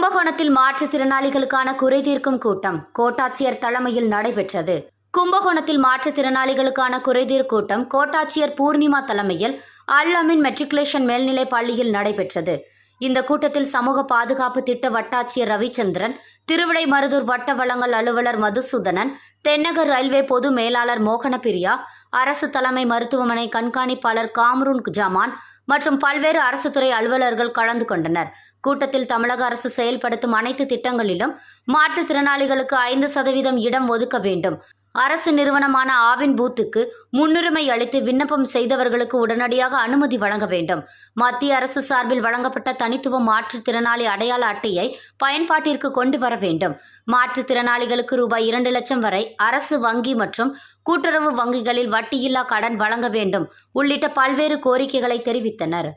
கும்பகோணத்தில் மாற்றுத்திறனாளிகளுக்கான குறை தீர்க்கும் கூட்டம் கோட்டாட்சியர் தலைமையில் நடைபெற்றது. கும்பகோணத்தில் மாற்றுத்திறனாளிகளுக்கான குறைதீர் கூட்டம் கோட்டாட்சியர் பூர்ணிமா தலைமையில் அல்லமின் மெட்ரிகுலேஷன் மேல்நிலைப் பள்ளியில் நடைபெற்றது. இந்த கூட்டத்தில் சமூக பாதுகாப்பு திட்ட வட்டாட்சியர் ரவிச்சந்திரன் திருவிடை மருதூர் வட்ட வளங்கள் அலுவலர் மதுசூதனன் தென்னகர் ரயில்வே பொது மேலாளர் மோகனபிரியா அரசு தலைமை மருத்துவமனை கண்காணிப்பாளர் காம்ரூன் ஜமான் மற்றும் பல்வேறு அரசு துறை அலுவலர்கள் கலந்து கொண்டனர். கூட்டத்தில் தமிழக அரசு செயல்படுத்தும் அனைத்து திட்டங்களிலும் மாற்றுத்திறனாளிகளுக்கு ஐந்து சதவீதம் இடம் ஒதுக்க வேண்டும். அரசு நிறுவனமான ஆவின் பூத்துக்கு முன்னுரிமை அளித்து விண்ணப்பம் செய்தவர்களுக்கு உடனடியாக அனுமதி வழங்க வேண்டும். மத்திய அரசு சார்பில் வழங்கப்பட்ட தனித்துவ மாற்றுத்திறனாளி அடையாள அட்டையை பயன்பாட்டிற்கு கொண்டு வர வேண்டும். மாற்றுத்திறனாளிகளுக்கு ரூபாய் இரண்டு லட்சம் வரை அரசு வங்கி மற்றும் கூட்டுறவு வங்கிகளில் வட்டியில்லா கடன் வழங்க வேண்டும். உள்ளிட்ட பல்வேறு கோரிக்கைகளை தெரிவித்தனர்.